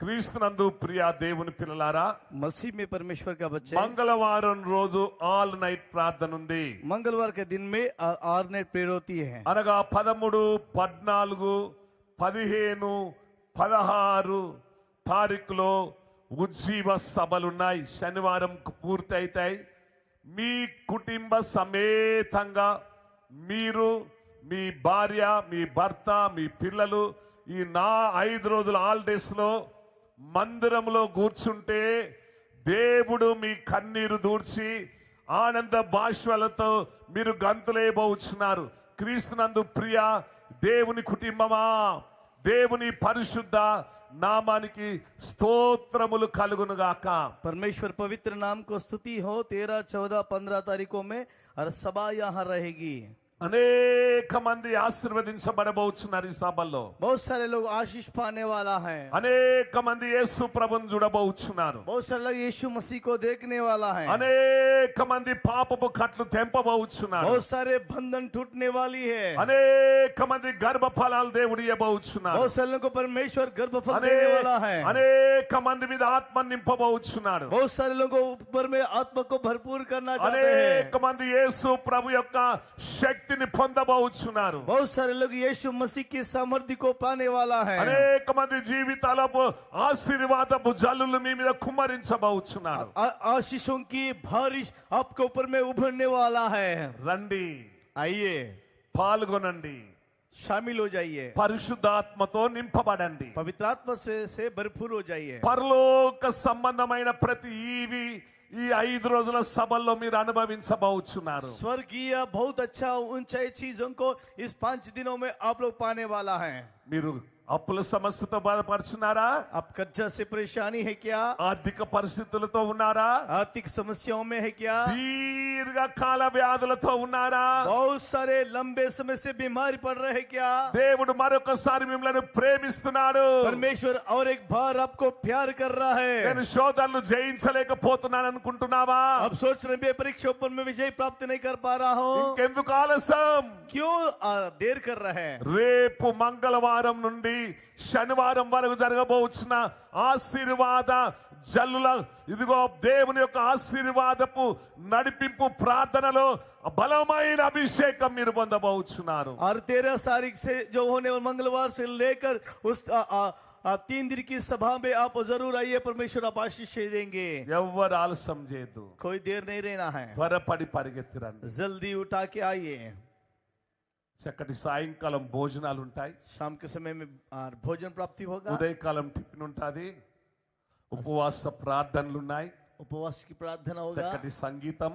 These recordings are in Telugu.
క్రీస్తునందు ప్రియా దేవుని పిల్లలారా మసీ మీ పరమేశ్వర్ కాబట్టి మంగళవారం రోజు ఆల్ నైట్ ప్రార్థన ఉంది. మంగళవారం దిన్ మే ఆల్ నైట్ ప్రేయర్ హోతీ హై. అనగా 13 14 15 16 తారీఖులో ఉజ్జీవ సభలున్నాయి. శనివారం పూర్తి అవుతాయి మీ కుటుంబ సమేతంగా మీరు మీ భార్య మీ భర్త మీ పిల్లలు ఈ నా ఐదు రోజుల హాలిడేస్లో మందిరంలో కూర్చుంటే దేవుడు మీ కన్నీరు దూర్చి ఆనంద బాష్వలతో మీరు గంతులేబోచున్నారు క్రీస్తునందు ప్రియ దేవుని కుటుంబమా దేవుని పరిశుద్ధ నామానికి స్తోత్రములు కలుగునుగాక परमेश्वर पवित्र नाम को स्तुति हो तेरह चौदह पंद्रह तारीखों में और सभा यहाँ रहेगी अनेक मंदिर आशीर्वदिन से बड़े बहुत सुनारी सभलो बहुत सारे लोग आशीष पाने वाला है अनेक मंदिर यीशु प्रभु जुड़ा बहुत सुनारो बहुत सारे लोग यीशु मसीह को देखने वाला है अनेक అనేక మంది పాపపు కట్లు తెంపబోచున్నారు बहुत सारे बंधन टूटने वाली है అనేక మంది గర్భఫలాలు దేవుడు ఇవ్వబోచున్నారు बहुत सारे लोगों को परमेश्वर गर्भफल देने वाला है అనేక మంది మీద ఆత్మ నింపబోచున్నాడు बहुत सारे लोगों को ऊपर में आत्मा को भरपूर करना चाहते हैं అనేక మంది యేసు ప్రభు యొక్క శక్తిని పొందబోచున్నారు बहुत सारे लोग यीशु मसीह की सामर्थ्य को पाने वाला है అనేక మంది జీవితాలకు ఆశీర్వాదపు జల్లులు మీ మీద కుమ్మరించబోచున్నారు आ- आशीषों की बारिश आपके ऊपर में उभरने वाला है రండి आइए పాల్గొనండి शामिल हो जाइए పరిశుద్ధాత్మతో నింపబడండి पवित्र आत्मा से, से भरपूर हो जाइए పరలోక సంబంధమైన ప్రతి ఈవి ఈ ఐదు రోజుల సభల్లో మీరు అనుభవించబోచున్నారు स्वर्गीय बहुत अच्छा ऊंचाई चीजों को इस पांच दिनों में आप लोग पाने वाला है మీరు అప్పుల సమస్యతో బాధపడుచున్నారా आप कर्जा से परेशानी है क्या ఆర్థిక పరిస్థితులతో ఉన్నారా आर्थिक समस्याओं में है क्या దీర్ఘకాల వ్యాధులతో ఉన్నారా बहुत सारे लंबे समय से बीमारी पड़ रहे हैं क्या దేవుడు మరొకసారి మిమ్మల్ని ప్రేమిస్తున్నాడు परमेश्वर और एक बार आपको प्यार कर रहा है నేను శోధనలు జయించలేకపోతున్నాను అనుకుంటున్నావా अब सोच रहे हैं परीक्षा पर मैं विजय प्राप्त नहीं कर पा रहा हूँ ఇంకెందుకు ఆలస్యం क्यों आ, देर कर रहा है రేపు మంగళవారం నుండి శనివారం వరకు జరగబోచున్న ఆశీర్వాద జల్లుల ఇదిగో దేవుని యొక్క ఆశీర్వాదపు నడిపింపు ప్రార్థనలో బలమైన అభిషేకం మీరు పొందబోచున్నారు और तेरह तारीख से जो होने वाले मंगलवार से लेकर उस आ, आ, आ, तीन दिन की सभा में आप जरूर आइए परमेश्वर आप आशीष देंगे ఎవ్వరు ఆలస్యం చేయదు कोई देर नहीं रहना है త్వరపడి పరిగెత్తిరండి जल्दी उठा के आइए చక్కటి సాయంకాలం భోజనాలు ఉంటాయి शाम के समय में आ, भोजन प्राप्ति होगा ఉదయకాలం టిఫిన్ ఉంటుంది ఉపవాస ప్రార్థనలు ఉన్నాయి उपवास की प्रार्थना होगा చక్కటి సంగీతం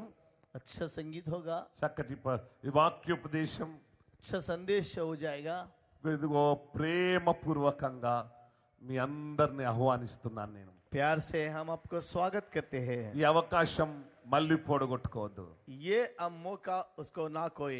अच्छा संगीत होगा చక్కటి ప- ఈ వాక్యోపదేశం अच्छा संदेश हो जाएगा ఇదిగో ప్రేమపూర్వకంగా మీ అందరిని ఆహ్వానిస్తున్నాను నేను प्यार से हम आपको स्वागत करते हैं ఈ అవకాశం మళ్ళీ పొడగొట్టుకోవద్దు ये अब मौका उसको ना कोई